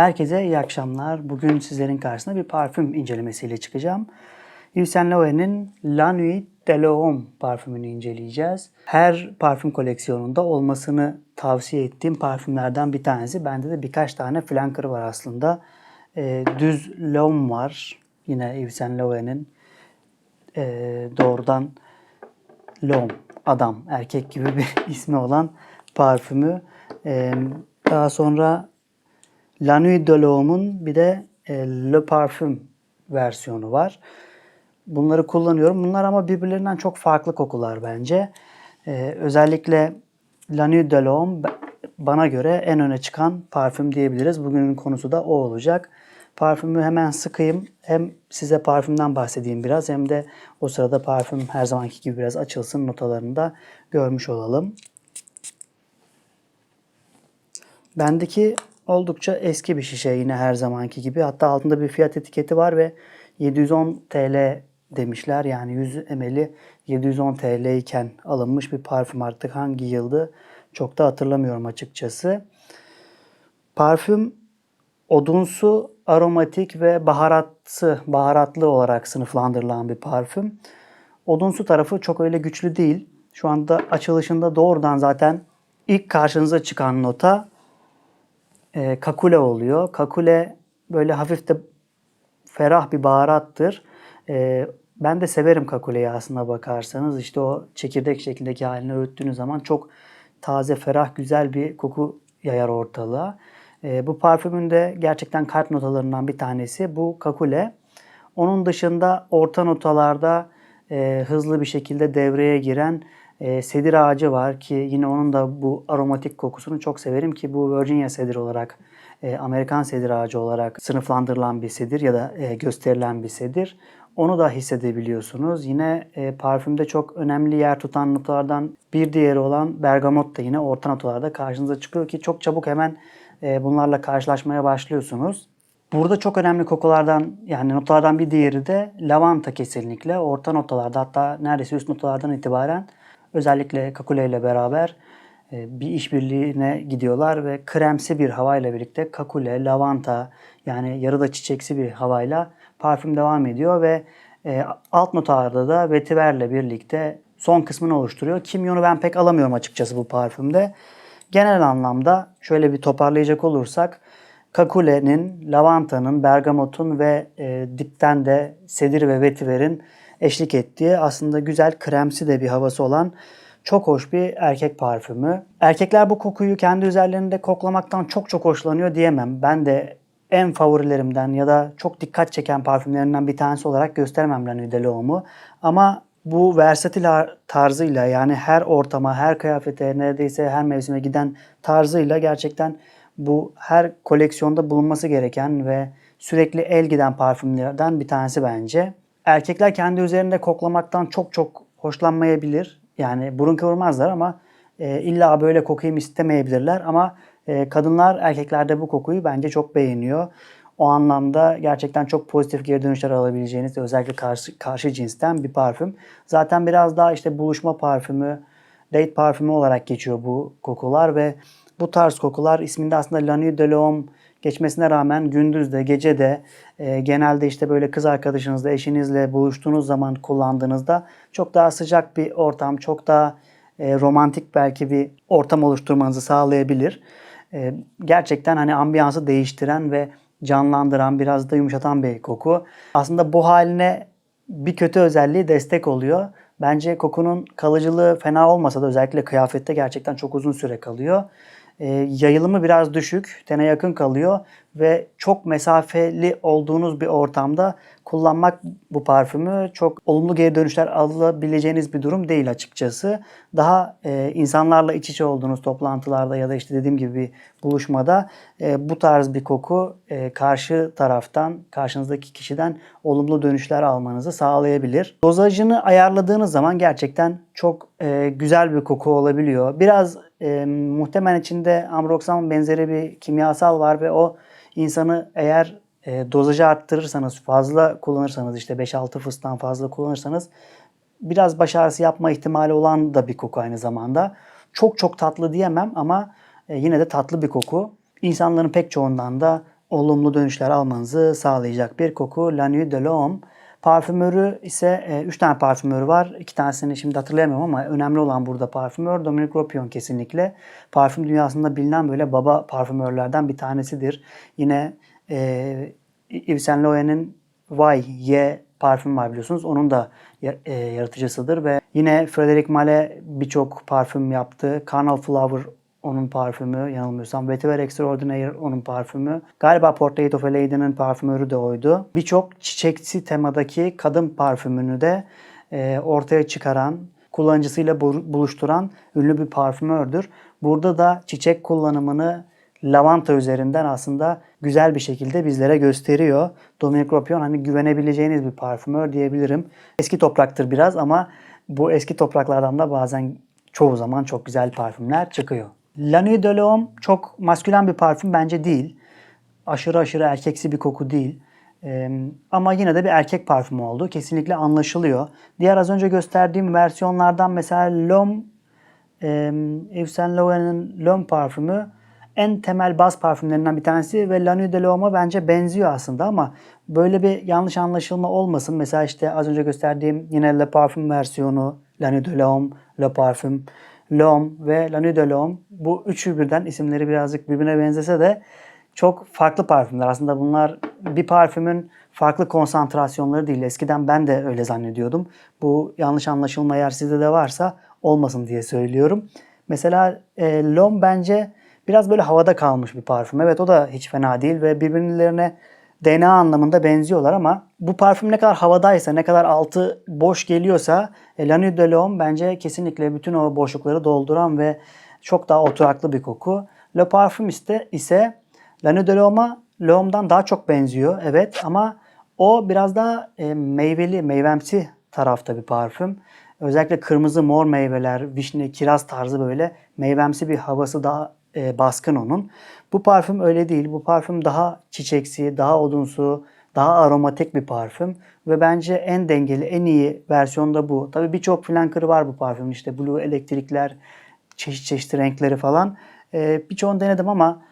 Herkese iyi akşamlar. Bugün sizlerin karşısına bir parfüm incelemesiyle çıkacağım. Yves Saint Laurent'in La Nuit de l'Homme parfümünü inceleyeceğiz. Her parfüm koleksiyonunda olmasını tavsiye ettiğim parfümlerden bir tanesi. Bende de birkaç tane flanker var aslında. Ee, düz L'Homme var. Yine Yves Saint Laurent'in ee, doğrudan L'Homme, adam, erkek gibi bir ismi olan parfümü. Ee, daha sonra La Nuit de l'Homme'un bir de e, Le Parfum versiyonu var. Bunları kullanıyorum. Bunlar ama birbirlerinden çok farklı kokular bence. Ee, özellikle La Nuit de l'Homme bana göre en öne çıkan parfüm diyebiliriz. Bugünün konusu da o olacak. Parfümü hemen sıkayım. Hem size parfümden bahsedeyim biraz hem de o sırada parfüm her zamanki gibi biraz açılsın notalarını da görmüş olalım. Bendeki oldukça eski bir şişe yine her zamanki gibi. Hatta altında bir fiyat etiketi var ve 710 TL demişler. Yani 100 ml'i 710 TL iken alınmış bir parfüm artık hangi yıldı çok da hatırlamıyorum açıkçası. Parfüm odunsu, aromatik ve baharatsı, baharatlı olarak sınıflandırılan bir parfüm. Odunsu tarafı çok öyle güçlü değil. Şu anda açılışında doğrudan zaten ilk karşınıza çıkan nota e, kakule oluyor. Kakule böyle hafif de ferah bir baharattır. E, ben de severim kakuleyi aslına bakarsanız. İşte o çekirdek şeklindeki halini öğüttüğünüz zaman çok taze, ferah, güzel bir koku yayar ortalığa. E, bu parfümün de gerçekten kalp notalarından bir tanesi bu kakule. Onun dışında orta notalarda e, hızlı bir şekilde devreye giren e, sedir ağacı var ki yine onun da bu aromatik kokusunu çok severim ki bu Virginia sedir olarak e, Amerikan sedir ağacı olarak sınıflandırılan bir sedir ya da e, gösterilen bir sedir. Onu da hissedebiliyorsunuz. Yine e, parfümde çok önemli yer tutan notalardan bir diğeri olan bergamot da yine orta notalarda karşınıza çıkıyor ki çok çabuk hemen e, bunlarla karşılaşmaya başlıyorsunuz. Burada çok önemli kokulardan yani notalardan bir diğeri de lavanta kesinlikle. Orta notalarda hatta neredeyse üst notalardan itibaren özellikle kakule ile beraber e, bir işbirliğine gidiyorlar ve kremsi bir havayla birlikte kakule, lavanta yani yarıda çiçeksi bir havayla parfüm devam ediyor ve e, alt notalarda da vetiverle birlikte son kısmını oluşturuyor. Kimyonu ben pek alamıyorum açıkçası bu parfümde. Genel anlamda şöyle bir toparlayacak olursak kakulenin, lavantanın, bergamotun ve e, dipten de sedir ve vetiverin eşlik ettiği aslında güzel kremsi de bir havası olan çok hoş bir erkek parfümü. Erkekler bu kokuyu kendi üzerlerinde koklamaktan çok çok hoşlanıyor diyemem. Ben de en favorilerimden ya da çok dikkat çeken parfümlerinden bir tanesi olarak göstermem Nuit de. Ama bu versatil tarzıyla yani her ortama, her kıyafete, neredeyse her mevsime giden tarzıyla gerçekten bu her koleksiyonda bulunması gereken ve sürekli el giden parfümlerden bir tanesi bence. Erkekler kendi üzerinde koklamaktan çok çok hoşlanmayabilir. Yani burun kıvırmazlar ama e, illa böyle kokayım istemeyebilirler ama e, kadınlar erkeklerde bu kokuyu bence çok beğeniyor. O anlamda gerçekten çok pozitif geri dönüşler alabileceğiniz özellikle karşı, karşı cinsten bir parfüm. Zaten biraz daha işte buluşma parfümü, date parfümü olarak geçiyor bu kokular ve bu tarz kokular isminde aslında La de l'Homme geçmesine rağmen gündüz de gece de e, genelde işte böyle kız arkadaşınızla eşinizle buluştuğunuz zaman kullandığınızda çok daha sıcak bir ortam, çok daha e, romantik belki bir ortam oluşturmanızı sağlayabilir. E, gerçekten hani ambiyansı değiştiren ve canlandıran, biraz da yumuşatan bir koku. Aslında bu haline bir kötü özelliği destek oluyor. Bence kokunun kalıcılığı fena olmasa da özellikle kıyafette gerçekten çok uzun süre kalıyor. E, yayılımı biraz düşük, tene yakın kalıyor ve çok mesafeli olduğunuz bir ortamda kullanmak bu parfümü çok olumlu geri dönüşler alabileceğiniz bir durum değil açıkçası. Daha e, insanlarla iç içe olduğunuz toplantılarda ya da işte dediğim gibi bir buluşmada e, bu tarz bir koku e, karşı taraftan, karşınızdaki kişiden olumlu dönüşler almanızı sağlayabilir. Dozajını ayarladığınız zaman gerçekten çok e, güzel bir koku olabiliyor. Biraz e, muhtemelen içinde amroksan benzeri bir kimyasal var ve o insanı eğer e, dozajı arttırırsanız, fazla kullanırsanız işte 5-6 fıstan fazla kullanırsanız biraz baş ağrısı yapma ihtimali olan da bir koku aynı zamanda. Çok çok tatlı diyemem ama e, yine de tatlı bir koku. İnsanların pek çoğundan da olumlu dönüşler almanızı sağlayacak bir koku La Nuit de l'Homme. Parfümörü ise 3 tane parfümörü var. 2 tanesini şimdi hatırlayamıyorum ama önemli olan burada parfümör Dominic Ropion kesinlikle. Parfüm dünyasında bilinen böyle baba parfümörlerden bir tanesidir. Yine e, Yves Saint Laurent'in Y parfüm var biliyorsunuz. Onun da e, yaratıcısıdır ve yine Frederic Malle birçok parfüm yaptı. Carnal Flower onun parfümü yanılmıyorsam. Vetiver Extraordinaire onun parfümü. Galiba Portrait of a Lady'nin parfümörü de oydu. Birçok çiçeksi temadaki kadın parfümünü de e, ortaya çıkaran, kullanıcısıyla bu- buluşturan ünlü bir parfümördür. Burada da çiçek kullanımını lavanta üzerinden aslında güzel bir şekilde bizlere gösteriyor. Dominic Ropion hani güvenebileceğiniz bir parfümör diyebilirim. Eski topraktır biraz ama bu eski topraklardan da bazen çoğu zaman çok güzel parfümler çıkıyor. La Nuit de l'Homme çok maskülen bir parfüm bence değil. Aşırı aşırı erkeksi bir koku değil. Ee, ama yine de bir erkek parfümü oldu. Kesinlikle anlaşılıyor. Diğer az önce gösterdiğim versiyonlardan mesela L'Homme e, Yves Saint Laurent'in L'Homme parfümü en temel baz parfümlerinden bir tanesi ve La Nuit de l'Homme'a bence benziyor aslında ama böyle bir yanlış anlaşılma olmasın. Mesela işte az önce gösterdiğim yine Le Parfum versiyonu La Nuit de l'Homme, Le Parfum, L'Homme ve La de l'Homme bu üçü birden isimleri birazcık birbirine benzese de çok farklı parfümler. Aslında bunlar bir parfümün farklı konsantrasyonları değil. Eskiden ben de öyle zannediyordum. Bu yanlış anlaşılma eğer sizde de varsa olmasın diye söylüyorum. Mesela e, L'Homme bence biraz böyle havada kalmış bir parfüm. Evet o da hiç fena değil ve birbirlerine DNA anlamında benziyorlar ama bu parfüm ne kadar havadaysa, ne kadar altı boş geliyorsa e, La Nuit de l'Homme bence kesinlikle bütün o boşlukları dolduran ve çok daha oturaklı bir koku. Le Parfum ise, ise La Nuit de l'Homme'a L'Homme'dan daha çok benziyor evet ama o biraz daha e, meyveli, meyvemsi tarafta bir parfüm. Özellikle kırmızı mor meyveler, vişne, kiraz tarzı böyle meyvemsi bir havası daha e, baskın onun. Bu parfüm öyle değil. Bu parfüm daha çiçeksi, daha odunsu, daha aromatik bir parfüm. Ve bence en dengeli, en iyi versiyonu da bu. Tabii birçok flankerı var bu parfümün. İşte blue elektrikler, çeşit çeşit renkleri falan. E, birçoğunu denedim ama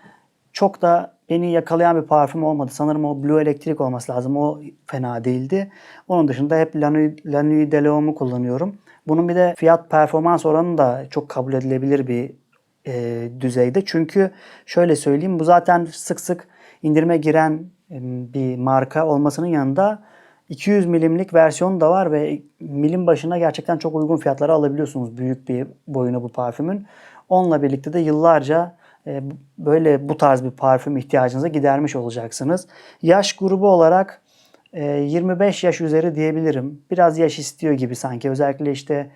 çok da beni yakalayan bir parfüm olmadı. Sanırım o Blue Electric olması lazım. O fena değildi. Onun dışında hep La Nuit, kullanıyorum. Bunun bir de fiyat performans oranı da çok kabul edilebilir bir e, düzeyde. Çünkü şöyle söyleyeyim bu zaten sık sık indirime giren e, bir marka olmasının yanında 200 milimlik versiyonu da var ve milim başına gerçekten çok uygun fiyatlara alabiliyorsunuz büyük bir boyunu bu parfümün. Onunla birlikte de yıllarca e, böyle bu tarz bir parfüm ihtiyacınızı gidermiş olacaksınız. Yaş grubu olarak e, 25 yaş üzeri diyebilirim. Biraz yaş istiyor gibi sanki. Özellikle işte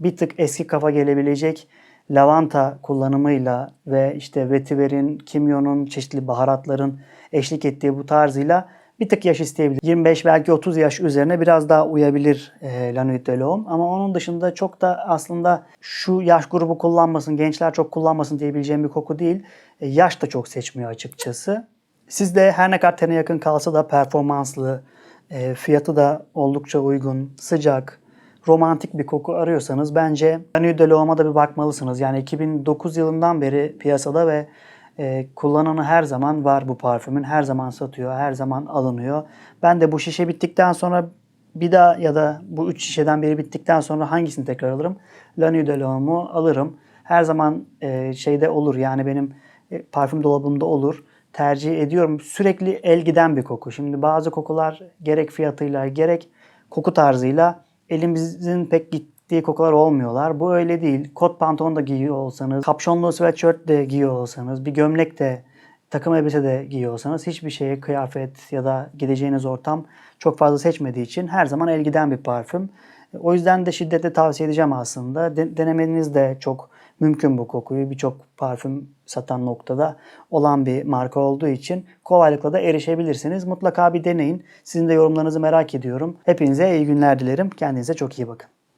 bir tık eski kafa gelebilecek lavanta kullanımıyla ve işte vetiverin, kimyonun, çeşitli baharatların eşlik ettiği bu tarzıyla bir tık yaş isteyebilir. 25 belki 30 yaş üzerine biraz daha uyabilir e, La Nuit de l'Homme. Ama onun dışında çok da aslında şu yaş grubu kullanmasın, gençler çok kullanmasın diyebileceğim bir koku değil. E, yaş da çok seçmiyor açıkçası. Sizde her ne kadar tene yakın kalsa da performanslı, e, fiyatı da oldukça uygun, sıcak, romantik bir koku arıyorsanız bence Nuit de l'Homme'a da bir bakmalısınız. Yani 2009 yılından beri piyasada ve e, kullananı her zaman var bu parfümün. Her zaman satıyor, her zaman alınıyor. Ben de bu şişe bittikten sonra bir daha ya da bu üç şişeden biri bittikten sonra hangisini tekrar alırım? La Nuit de l'Homme'u alırım. Her zaman e, şeyde olur yani benim e, parfüm dolabımda olur. Tercih ediyorum. Sürekli el giden bir koku. Şimdi bazı kokular gerek fiyatıyla gerek koku tarzıyla elimizin pek gittiği kokular olmuyorlar. Bu öyle değil. Kot pantolon da giyiyor olsanız, kapşonlu sweatshirt de giyiyor olsanız, bir gömlek de takım elbise de giyiyor olsanız hiçbir şeye kıyafet ya da gideceğiniz ortam çok fazla seçmediği için her zaman el giden bir parfüm. O yüzden de şiddetle tavsiye edeceğim aslında. De- denemeniz de çok mümkün bu kokuyu. Birçok parfüm satan noktada olan bir marka olduğu için kolaylıkla da erişebilirsiniz. Mutlaka bir deneyin. Sizin de yorumlarınızı merak ediyorum. Hepinize iyi günler dilerim. Kendinize çok iyi bakın.